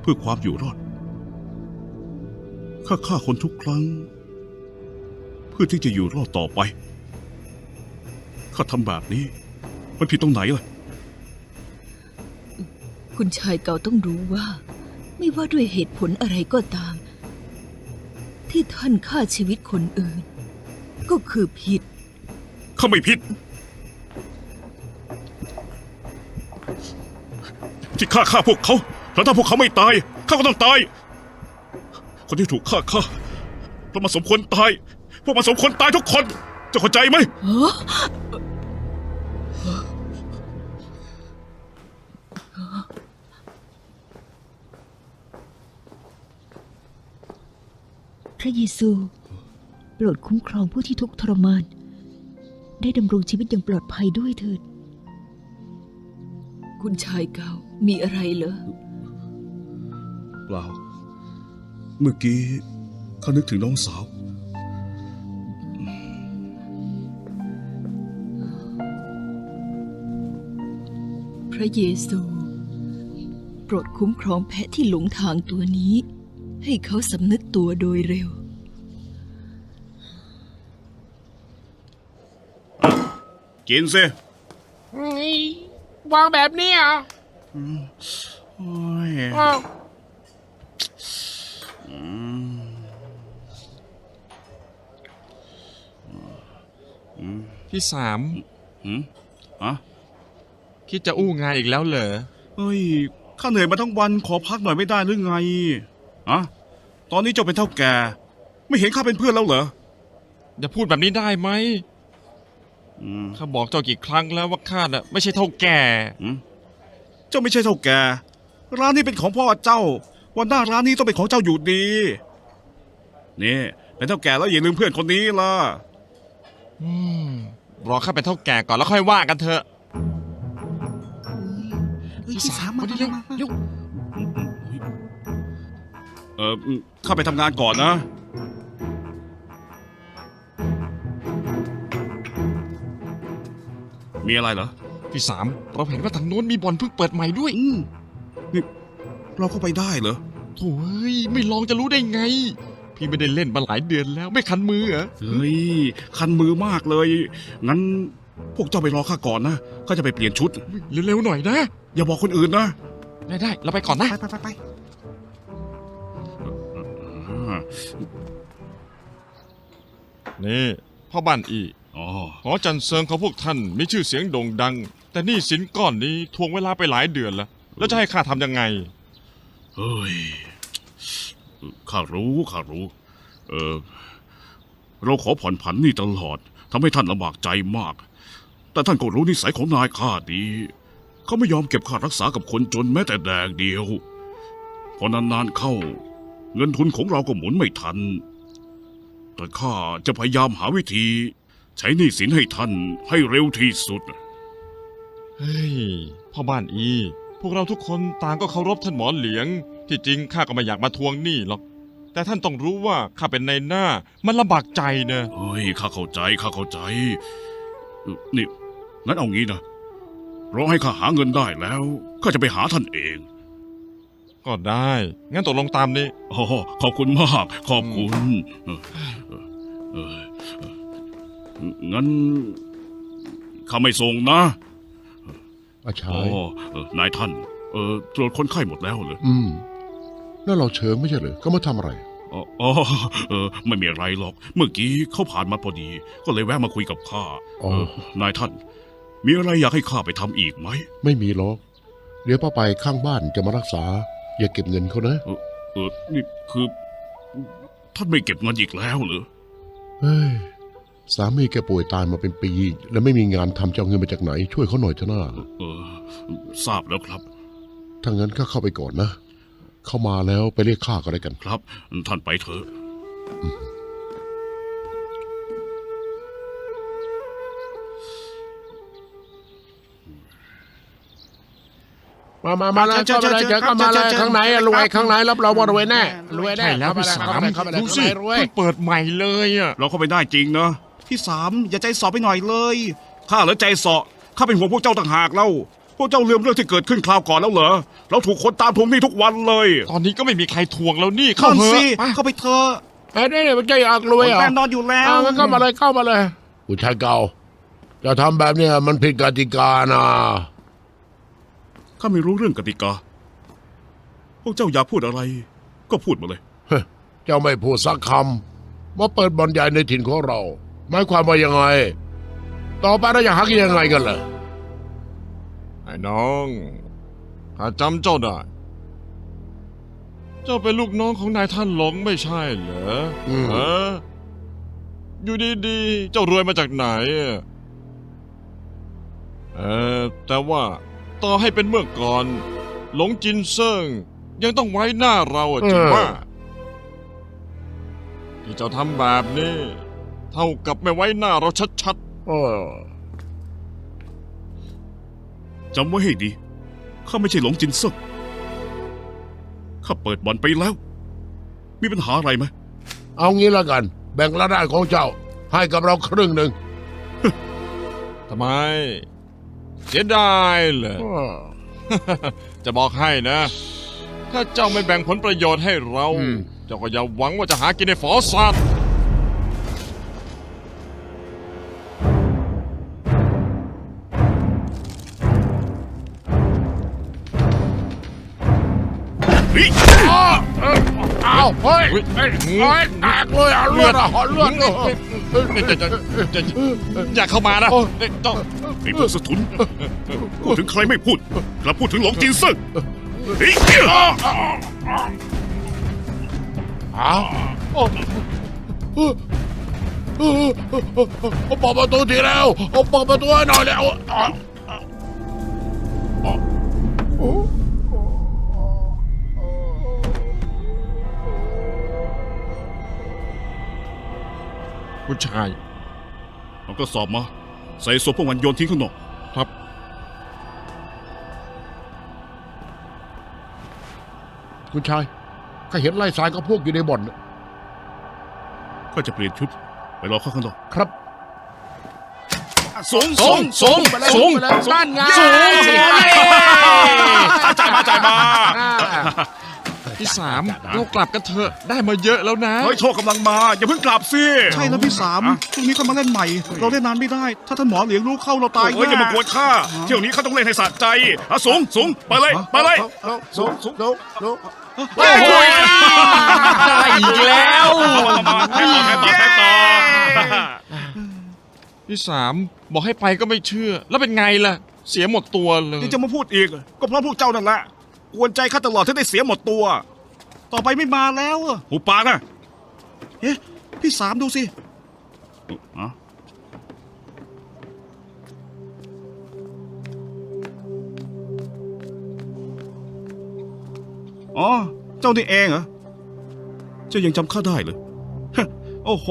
เพื่อความอยู่รอด ข้าฆ่าคนทุกครั้ง เพื่อที่จะอยู่รอดต่อไป ข้าทำแบบนี้ มันผิดตรงไหนล่ะ คุณชายเก่าต้องรู้ว่า ไม่ว่าด้วยเหตุผลอะไรก็ตาม ที่ท่านฆ่าชีวิตคนอื่น ก็คือผิด ข้าไม่ผิด ที่ข้าฆ่าพวกเขา แล้วถ้าพวกเขาไม่ตาย ข้าก็ต้องตาย คนที่ถูกฆ่าฆ่าเพราะมันสมควรตาย พวกมันสมควรตายทุกคนเจะเข้าใจไหม พระเยซูโปรดคุ้มครองผู้ที่ทุกข์ทรมาน ได้ดำรงชีวิตอย่างปลอดภัยด้วยเถิด คุณชายเก่ามีอะไรเหรอ เปล่า เมื่อกี้ข้านึกถึงน้องสาว พระเยซูโปรดคุ้มครองแพะที่หลงทางตัวนี้ ให้เขาสำนึกตัวโดยเร็ว กินสินี่วางแบบนี้เหรอะโอ้ย อ้าว พี่สามหืมอะคิดจะอู้งานอีกแล้วเหรอเฮ้ย ข้าเหนื่อยมาทั้งวันขอพักหน่อยไม่ได้หรือไงอะตอนนี้เจ้าเป็นเท่าแก่ ไม่เห็นข้าเป็นเพื่อนแล้วเหรอ อย่าพูดแบบนี้ได้ไหมอืมข้าบอกเจ้ากี่ครั้งแล้วว่าข้าน่ะไม่ใช่เท่าแก่เจ้าไม่ใช่เท่าแก่ ร้านนี้เป็นของพ่อเจ้า วันหน้าร้านนี้ต้องเป็นของเจ้าอยู่ดี นี่ เป็นเท่าแก่แล้วอย่าลืมเพื่อนคนนี้ล่ะ อืม รอข้าเป็นเท่าแก่ก่อนแล้วค่อยว่ากันเถอะพี่สามมาดิเร็วเร็วเออข้าไปทำงานก่อนนะ มีอะไรเหรอ พี่สามเราเห็นว่าทางโน้นมีบ่อนเพิ่งเปิดใหม่ด้วยอืมนี่เราเข้าไปได้เหรอ โถ่เอ้ยไม่ลองจะรู้ได้ไง พี่ไม่ได้เล่นมาหลายเดือนแล้วไม่คันมือเหรอเฮ้ยคันมือมากเลย งั้นพวกเจ้าไปรอข้าก่อนนะข้าจะไปเปลี่ยนชุด เร็วๆหน่อยนะ อย่าบอกคนอื่นนะ ได้ได้เราไปก่อนนะ ไปไปไปไปอ่านี่พ่อบ้านอีอ๋อหอจันเซิงของพวกท่านมีชื่อเสียงโด่งดัง แต่หนี่สินก้อนนี้ทวงเวลาไปหลายเดือนแล้ว แล้วจะให้ข้าทำยังไง เฮ้ย ข้ารู้ข้ารู้ เออเราขอผ่อนผันนี่ตลอดทำให้ท่านลำบากใจมาก แต่ท่านก็รู้นิสัยของนายข้าดี เขาไม่ยอมเก็บค่ารักษากับคนจนแม้แต่แดงเดียว พอนานๆเข้า เงินทุนของเราก็หมุนไม่ทัน แต่ข้าจะพยายามหาวิธี ใช้หนี้สินให้ท่านให้เร็วที่สุด เฮ้ยพ่อบ้านอี พวกเราทุกคนต่างก็เคารพท่านหมอเหลียง ที่จริงข้าก็ไม่อยากมาทวงหนี้หรอก แต่ท่านต้องรู้ว่าข้าเป็นในหน้า มันลำบากใจนะเฮ้ยข้าเข้าใจข้าเข้าใจเอ่อนี่งั้นเอางี้นะรอให้ข้าหาเงินได้แล้วข้าจะไปหาท่านเอง ก็ได้ งั้นตกลงตามนี้ โอ้ขอบคุณมาก ขอบคุณเออเออเออเอองั้นข้าไม่ส่งนะอาชาอ๋อยเออนายท่าน เออตรวจคนไข้หมดแล้วเหรอ อืม แล้วเราเชิงไม่ใช่เหรอเขามาทำอะไรอ๋ออ๋อเออไม่มีอะไรหรอก เมื่อกี้เขาผ่านมาพอดี ก็เลยแวะมาคุยกับข้าอ๋อเออนายท่าน มีอะไรอยากให้ข้าไปทำอีกไหม ไม่มีหรอก เดี๋ยวป้าไปข้างบ้านจะมารักษา อย่าเก็บเงินเขานะ เออนี่คือ ท่านไม่เก็บเงินอีกแล้วเหรอเฮ้ยสามีแกป่วยตายมาเป็นปี แล้วไม่มีงานทำจะเอาเงินมาจากไหน ช่วยเขาหน่อยเถอะนะเออทราบแล้วครับถ้างั้นก็เข้าไปก่อนนะ เข้ามาแล้วไปเรียกข้าก็ได้กัน ครับ ท่านไปเถอะ มามามาแล้วเข้ามาเลยเดี๋ยวเข้ามาเลยข้างในอะรวยข้างในรับรองว่ารวยแน่รวยแน่ใช่แล้วพี่สามเข้าไปเลยดูเข้าสิไปเลยรวยเพิ่งเปิดใหม่เลยอะเราเข้าไปได้จริงนะพี่สามอย่าใจสอบไปหน่อยเลย ข้าเหลือใจเสาะข้าเป็นห่วงพวกเจ้าต่างหากเล่า พวกเจ้าลืมเรื่องที่เกิดขึ้นคราวก่อนแล้วเหรอ เราถูกคนตามทวงหนี้ทุกวันเลย ตอนนี้ก็ไม่มีใครทวงแล้วนี่เข้าเข้าเถสิอะไปเข้าไปเถอะเอ้ยนี่มันจะอยากรวยเหรอแฟนนอนอยู่แล้ว เอางั้นเข้ามาเลยเข้ามาเลยผู้ชายเก่า จะทำแบบเนี้ยมันผิดกติกานะข้าไม่รู้เรื่องกติกา พวกเจ้าอยากพูดอะไร ก็พูดมาเลย เฮ้ยเจ้าไม่พูดสักคำว่าเปิดบ่อนใหญ่ในถิ่นของเราหมายความว่ายังไง ต่อไปเราจะหากินยังไงกันล่ะ ไอ้น้องข้าจำเจ้าได้ เจ้าเป็นลูกน้องของนายท่านหลงไม่ใช่เหรออืม ฮะอยู่ดีๆ เจ้ารวยมาจากไหนอะเออแต่ว่าต่อให้เป็นเมื่อก่อน หลงจินเซิงยังต้องไว้หน้าเราอะจริงว่าที่เจ้าทำแบบนี้ เท่ากับไม่ไว้หน้าเราชัดเออ จำไว้ให้ดี ข้าไม่ใช่หลงจินเซิกข้าเปิดบ่อนไปแล้ว มีปัญหาอะไรไหมเอางี้ละกัน แบ่งรายได้ของเจ้า ให้กับเราครึ่งหนึ่งๆทำไม เสียดายเลยเออจะบอกให้นะ ถ้าเจ้าไม่แบ่งผลประโยชน์ให้เรา อืม เจ้าก็อย่าหวังว่าจะหากินในฝอสัตว์ ฮ้ยเฮ้ยแตกเลยอะเลือดอะเลือดอะจะจะจะจะอย่าเข้ามานะโอ้เจ้าไอ้พวกสะทุนพูดถึงใครไม่พูดกลับพูดถึงหลงจินซิกเฮ้ยเอาโอ้เออเออเออเออเออเปิดประตูทีแล้วเอาเปิดประตูให้หน่อยแล้ว ผู้ชาย เอาก็สอบมา ใส่ศพพวกมันโยนทิ้งข้างนอก ครับ คุณชายข้าเห็นไล่สายกับพวกอยู่ในบ่อนน่ะก็จะเปลี่ยนชุด ไปรอข้างนอกครับสูงสูงสูงสูงไปเลยด้านไงสูง จ่ายมาจ่ายมา ที่สามเรากลับกันเถอะได้มาเยอะแล้วนะ เฮ้ยโชคกำลังมา อย่าเพิ่งกลับสิใช่แล้วพี่สามพรุ่งนี้ก็มาเล่นใหม่ เราเล่นนานไม่ได้ ถ้าท่านหมอเหลียงรู้เข้าเราตายโอ้ยอย่ามากวนข้าเที่ยวนี้ข้าต้องเล่นให้สะใจอะสูงสูงไปเลยไปเลยสูงสูงสูงสูงโอ้ยได้อีกแล้วมาแทงต่อแทงต่อแทงต่อที่สามบอกให้ไปก็ไม่เชื่อ แล้วเป็นไงล่ะ เสียหมดตัวเลยยังจะมาพูดอีก ก็เพราะพวกเจ้านั่นแหละ กวนใจข้าตลอดถึงได้เสียหมดตัว ต่อไปไม่มาแล้วอะหูปากนะเอ๊ะพี่สามดูสิอะอ๋อ เจ้านี่เองเหรอ เจ้ายังจำข้าได้เลยฮะโอ้โห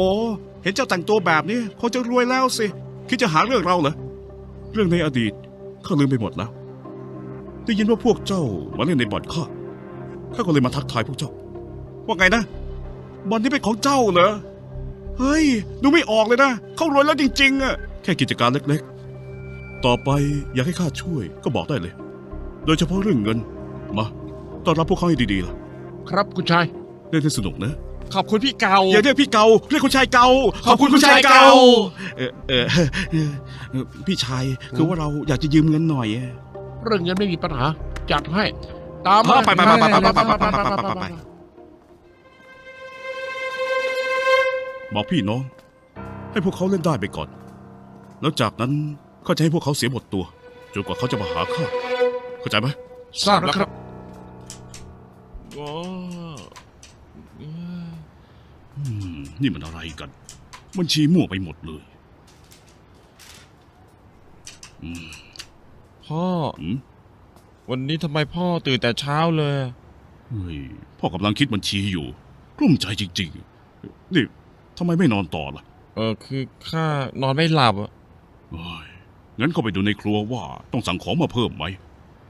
เห็นเจ้าแต่งตัวแบบนี้คงจะรวยแล้วสิ คิดจะหาเรื่องเราเหรอ เรื่องในอดีตข้าลืมไปหมดแล้ว ได้ยินว่าพวกเจ้ามาเล่นในบ่อนข้า ข้าก็เลยมาทักทายพวกเจ้า ว่าไงนะบอลนี่เป็นของเจ้าเหรอ เฮ้ย ดูไม่ออกเลยนะ เขารวยแล้วจริงๆอะแค่กิจการเล็กๆ ต่อไปอยากให้ข้าช่วยก็บอกได้เลย โดยเฉพาะเรื่องเงิน มาต้อนรับพวกเขาให้ดีๆล่ะ ครับคุณชาย เล่นให้สนุกนะ ขอบคุณพี่เกา อย่าเรียกพี่เกาเรียกคุณชายเกาขอบคุณคุณชายเกา เออเออเออเออพี่ชายคือว่าเราอยากจะยืมเงินหน่อยอะ เรื่องเงินไม่มีปัญหา จัดให้ ตามเออไปไปไปไปไปไปไปไปไปไปบอกพี่น้อง ให้พวกเขาเล่นได้ไปก่อน แล้วจากนั้นก็จะให้พวกเขาเสียหมดตัวจนกว่าเขาจะมาหาข้าเข้าใจไหมทราบแล้วครับอ้อืมนี่มันอะไรกันบัญชีมั่วไปหมดเลย พ่ออืมวันนี้ทำไมพ่อตื่นแต่เช้าเลย เฮ้ยพ่อกำลังคิดบัญชีอยู่ กลุ้มใจจริงๆ นี่ทำไมไม่นอนต่อล่ะเออคือข้านอนไม่หลับอะเฮ้ยงั้นก็ไปดูในครัวว่าต้องสั่งของมาเพิ่มไหม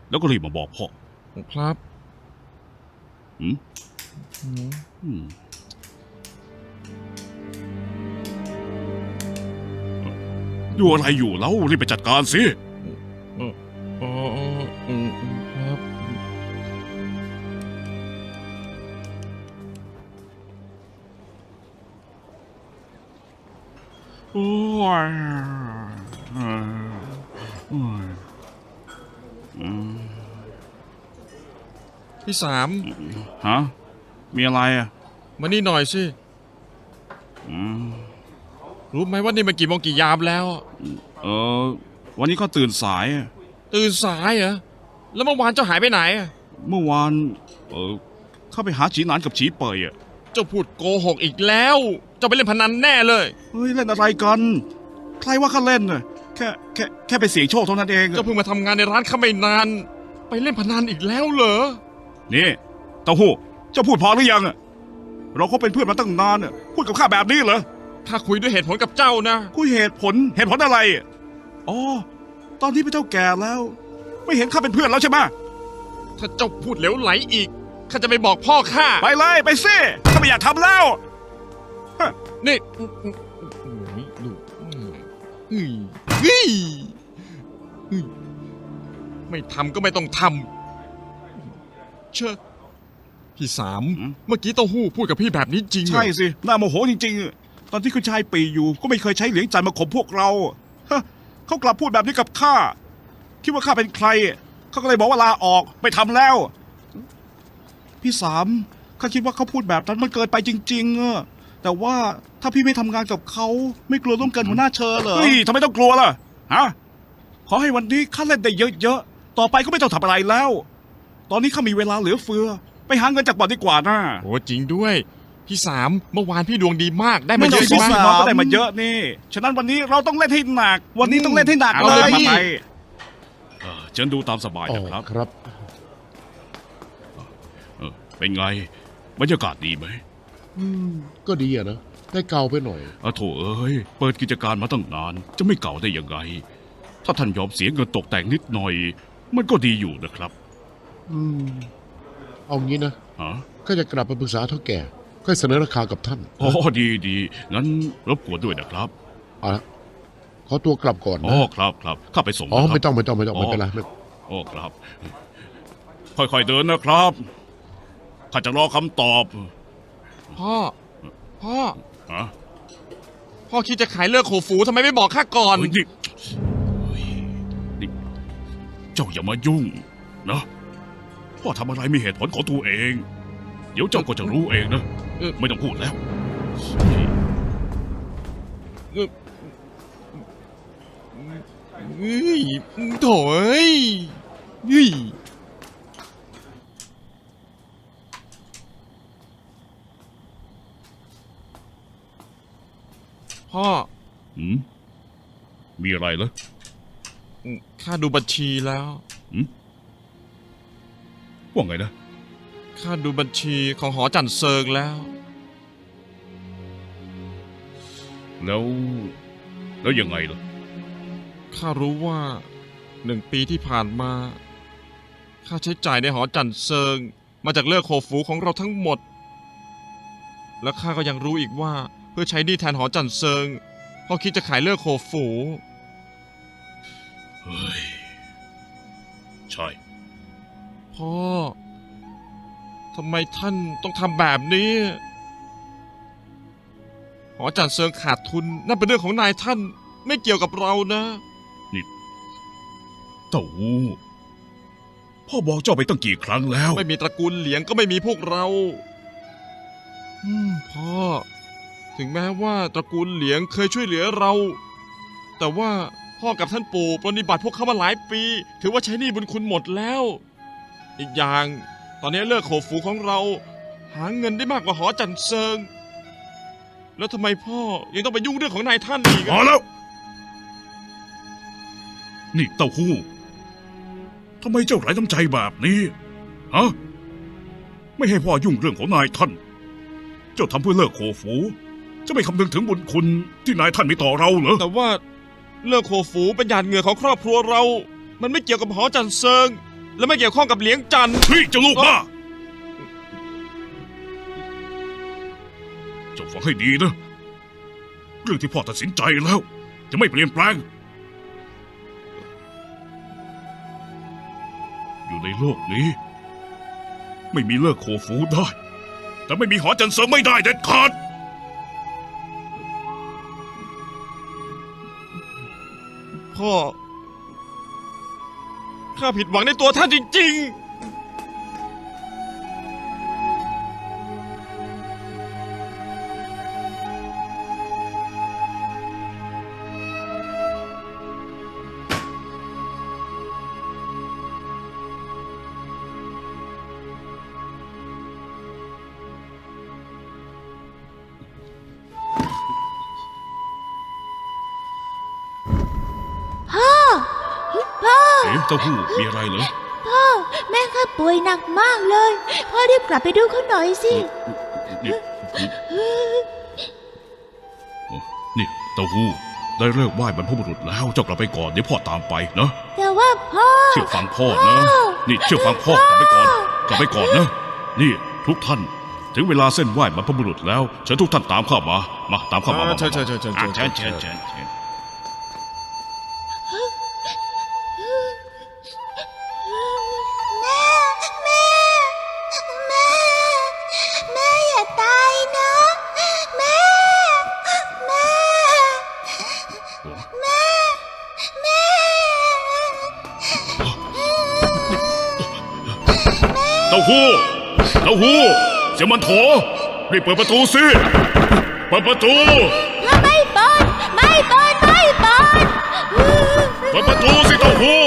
แล้วก็รีบมาบอกพ่อครับอืมอืมอืมอยู่อะไรอยู่แล้วรีบไปจัดการสิ โอ้ยเออโอ้ยอืมพี่สามฮะ มีอะไรอะ มานี่หน่อยสิอืมรู้ไหมว่านี่มันกี่โมงกี่ยามแล้ว เออ วันนี้ก็ตื่นสายอะตื่นสายเหรอ แล้วเมื่อวานเจ้าหายไปไหนอะเมื่อวาน เออเข้าไปหาฉีหนานกับฉีเปยอะเจ้าพูดโกหกอีกแล้ว เจ้าไปเล่นพนันแน่เลย เฮ้ยเล่นอะไรกัน ใครว่าข้าเล่นน่ะแค่แค่แค่ไปเสี่ยงโชคเท่านั้นเองอะเจ้าเพิ่งมาทำงานในร้านข้าไม่นาน ไปเล่นพนันอีกแล้วเหรอ นี่เต้าหู้เจ้าพูดพอหรือยังอะเราก็เป็นเพื่อนมาตั้งนานอะพูดกับข้าแบบนี้เหรอ ข้าคุยด้วยเหตุผลกับเจ้านะ คุยเหตุผลเหตุผลอะไรอะอ๋อ ตอนที่เป็นเท่าแก่แล้ว ไม่เห็นข้าเป็นเพื่อนแล้วใช่ไหมถ้าเจ้าพูดเหลวไหลอีก ข้าจะไปบอกพ่อข้า ไปเลยไปสิข้าไม่อยากทำแล้วนี่ดูเฮ้ยเฮ้ยเฮ้ยไม่ทำก็ไม่ต้องทำเชอะพี่สามอืมเมื่อกี้เต้าหู้พูดกับพี่แบบนี้จริงเหรอใช่สิ น่าโมโหจริงๆอะตอนที่คุณชายปีอยู่ ก็ไม่เคยใช้เหลียงจันทร์มาข่มพวกเราฮะเขากลับพูดแบบนี้กับข้า คิดว่าข้าเป็นใคร เขาก็เลยบอกว่าลาออก ไม่ทำแล้ว พี่สามข้าคิดว่าเขาพูดแบบนั้นมันเกินไปจริงๆอะแต่ว่าถ้าพี่ไม่ทำงานกับเขาไม่กลัวร่วมเกินหัวหน้าเชอเหรอ เฮ้ยทำไมต้องกลัวล่ะฮะขอให้วันนี้ข้าเล่นได้เยอะๆ ต่อไปก็ไม่ต้องทำอะไรแล้ว ตอนนี้ข้ามีเวลาเหลือเฟือ ไปหาเงินจากบ่อนดีกว่านะโอ้จริงด้วย พี่สามเมื่อวานพี่ดวงดีมากได้มาไม่เยต้องอะสใช่งไหมสัยน้องก็ได้มาเยอะนี่ ฉะนั้นวันนี้เราต้องเล่นให้หนัก วันนี้ต้องเล่นให้หนักเอาเลเลยยพี่เชิญดูตามสบายอ๋อนะครับ ครับ เออเป็นไงบรรยากาศดีไหม อืม ก็ดีอะนะได้เกาไปหน่อยอะโถเอ้ย เปิดกิจการมาตั้งนาน จะไม่เก่าได้ยังไง ถ้าท่านยอมเสียเงินตกแต่งนิดหน่อย มันก็ดีอยู่นะครับ อืม เอางี้นะฮะก็จะกลับไปปรึกษาเท่าแก่ค่อยเสนอราคากับท่านอ๋อดีดีงั้นรบกวนด้วยนะครับเอาละขอตัวกลับก่อนอ๋อนะครับครับข้าไปส่งอ๋อนะครับไม่ต้องไม่ต้องไม่ต้องอ๋อไม่เป็นไรไม่อ๋อครับ ค่อยๆเดินนะครับ ข้าจะรอคำตอบพ่อ พ่อ ฮะพ่อคิดจะขายเลิกโคฟูทำไมไม่บอกข้าก่อน เฮ้ยนี่เฮ้ยนี่เจ้าอย่ามายุ่งนะพ่อทำอะไรมีเหตุผลของตัวเอง เดี๋ยวเจ้าก็จะรู้เองนะเออ ไม่ต้องพูดแล้ว เฮ้ยโถ่เอ้ยเฮ้ย พ่อหืมมีอะไรเหรอข้าดูบัญชีแล้วว่าไงนะข้าดูบัญชีของหอจันเซิงแล้ว แล้วแล้วยังไงล่ะข้ารู้ว่าหนึ่งปีที่ผ่านมาค่าใช้จ่ายในหอจันเซิง มาจากเลิกโคฟูของเราทั้งหมด และข้าก็ยังรู้อีกว่าเพื่อใช้หนี้แทนหอจันเซิงพ่อคิดจะขายเลิกโคฟูเฮ้ยใช่ พ่อทำไมท่านต้องทำแบบนี้ หอจันเซิงขาดทุนนั่นเป็นเรื่องของนายท่านไม่เกี่ยวกับเรานะเต้าหู้พ่อบอกเจ้าไปตั้งกี่ครั้งแล้ว ไม่มีตระกูลเหลียงก็ไม่มีพวกเรา อืมพ่อ ถึงแม้ว่าตระกูลเหลียงเคยช่วยเหลือเรา แต่ว่าพ่อกับท่านปู่ปรนนิบัติพวกเขามาหลายปี ถือว่าใช้หนี้บุญคุณหมดแล้ว อีกอย่าง ตอนนี้เลิกโขฟูของเรา หาเงินได้มากกว่าหอจันเซิง แล้วทำไมพ่อยังต้องไปยุ่งเรื่องของนายท่านอีกพออแล้ว นี่เต้าหู้ทำไมเจ้าไร้น้ำใจแบบนี้ฮะไม่ให้พ่อยุ่งเรื่องของนายท่าน เจ้าทำเพื่อเลิกโคฟู จะไม่คำนึงถึงบุญคุณที่นายท่านมีต่อเราเหรอแต่ว่าเลิกโคฟูเป็นหยาดเหงื่อของครอบครัวเรา มันไม่เกี่ยวกับหอจันเซิง และไม่เกี่ยวข้องกับเหลียงจันทร์นี่เจ้าลูกบ้าเจ้าฟังให้ดีนะ เรื่องที่พ่อตัดสินใจแล้ว จะไม่เปลี่ยนแปลง อยู่ในโลกนี้ ไม่มีเลิกโคฟูได้ แต่ไม่มีหอจันเสริมไม่ได้เด็ดขาด พ่อ ข้าผิดหวังในตัวท่านจริง ๆ เอ๊ะเต้าหู้มีอะไรเหรอ พ่อ แม่ข้าป่วยหนักมากเลย พ่อรีบกลับไปดูเขาหน่อยสิ นี่นี่เต้าหู้ได้เลิกไหว้บรรพบุรุษแล้ว เจ้ากลับไปก่อนเดี๋ยวพ่อตามไปนะแต่ว่าพ่อ เชื่อฟังพ่อนะ นี่เชื่อฟังพ่อกลับไปก่อน กลับไปก่อนนะ นี่ทุกท่าน ถึงเวลาเส้นไหว้บรรพบุรุษแล้วเชิญทุกท่านตามข้ามา มาตามข้ามาอ่ามาเชิญเชิญเชิญเชิญอะเชิเชิญญเชิญ เต้าหู้เต้าหู้เสียมันโถรีบเปิดประตูสิ เปิดประตูถ้าไม่เปิด ไม่เปิด ไม่เปิด เปิดประตูสิเต้าหู้เต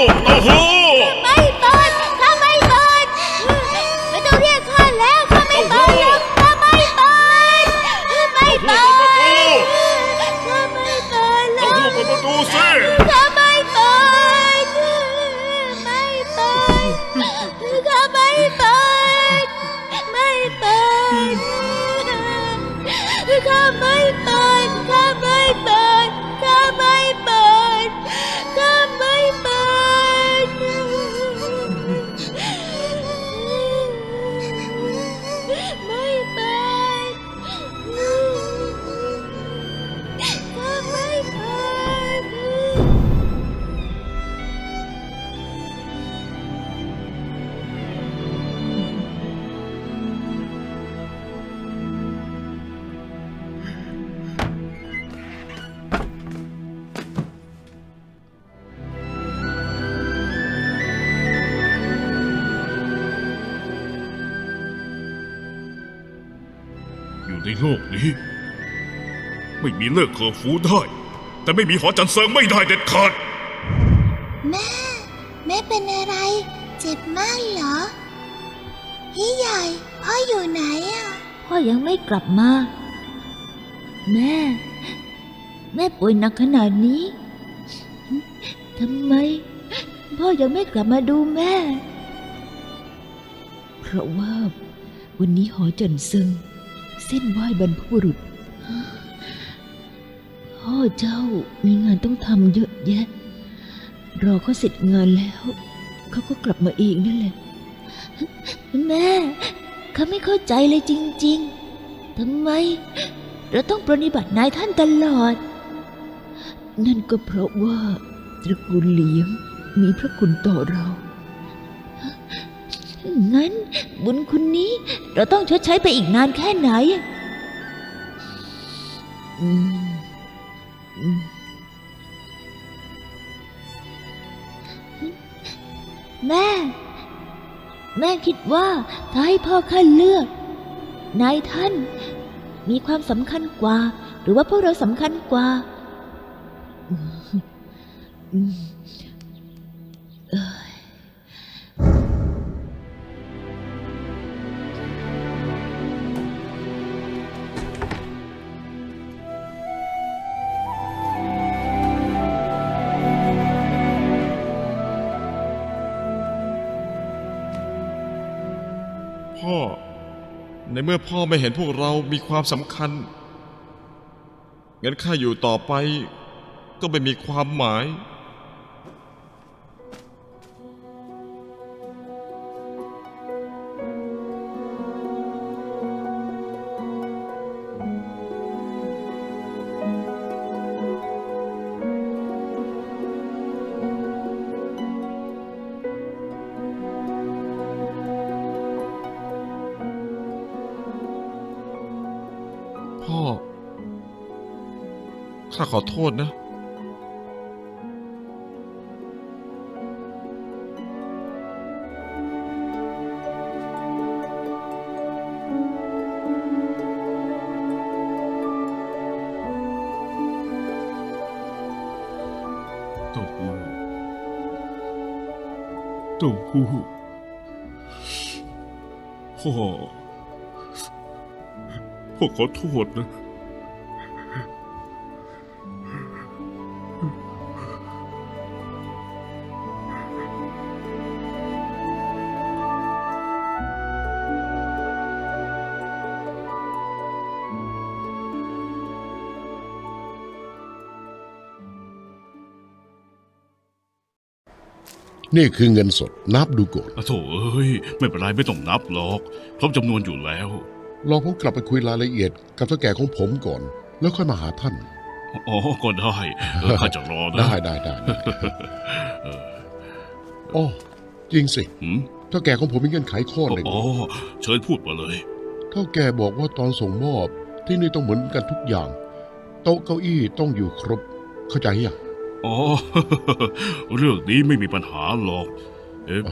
้าหู้ ไม่มีเลิกเคอร์ฟูได้ แต่ไม่มีหอจันเซิงไม่ได้เด็ดขาด แม่ แม่เป็นอะไร เจ็บมากเหรอ พี่ใหญ่ พ่ออยู่ไหนอะ พ่อยังไม่กลับมา แม่ แม่ป่วยหนักขนาดนี้ทำไม พ่อยังไม่กลับมาดูแม่ เพราะว่า วันนี้หอจันเซิงเส้นไหว้บรรพบุรุษพ่อ เจ้ามีงานต้องทำเยอะแยะ รอเขาเสร็จงานแล้ว เขาก็กลับมาเองนั่นแหละ แม่เขาไม่เข้าใจเลยจริง ๆทำไม เราต้องปรนนิบัตินายท่านตลอด นั่นก็เพราะว่าตระกูลเหลียงมีพระคุณต่อเรา งั้นบุญคุณนี้เราต้องชดใช้ไปอีกนานแค่ไหนอืม แม่ แม่คิดว่าถ้าให้พ่อข้าเลือกนายท่านมีความสำคัญกว่า หรือว่าพวกเราสำคัญกว่า อืม พ่อ ในเมื่อพ่อไม่เห็นพวกเรามีความสำคัญ งั้นข้าอยู่ต่อไป ก็ไม่มีความหมาย ขอโทษนะ เต้าหู้เต้าหู้พ่อพ่อขอโทษนะ นี่คือเงินสดนับดูก่อนอะโถเอ้ย ไม่เป็นไรไม่ต้องนับหรอกครบจำนวนอยู่แล้วรอผมกลับไปคุยรายละเอียดกับเจ้าแก่ของผมก่อน แล้วค่อยมาหาท่าน อ๋อ ก็ได้เออข้าจะรอนะ ได้ได้ได้ได้อ๋อจริงสิหืมเท่าแก่ของผมมีเงื่อนไขข้อหนึ่งอ๋อ เชิญพูดมาเลยเท่าแก่บอกว่าตอนส่งมอบที่นี่ต้องเหมือนกันทุกอย่าง โต๊ะเก้าอี้ต้องอยู่ครบ เข้าใจยัง อ๋อ เรื่องนี้ไม่มีปัญหาหรอก เอ๊ะ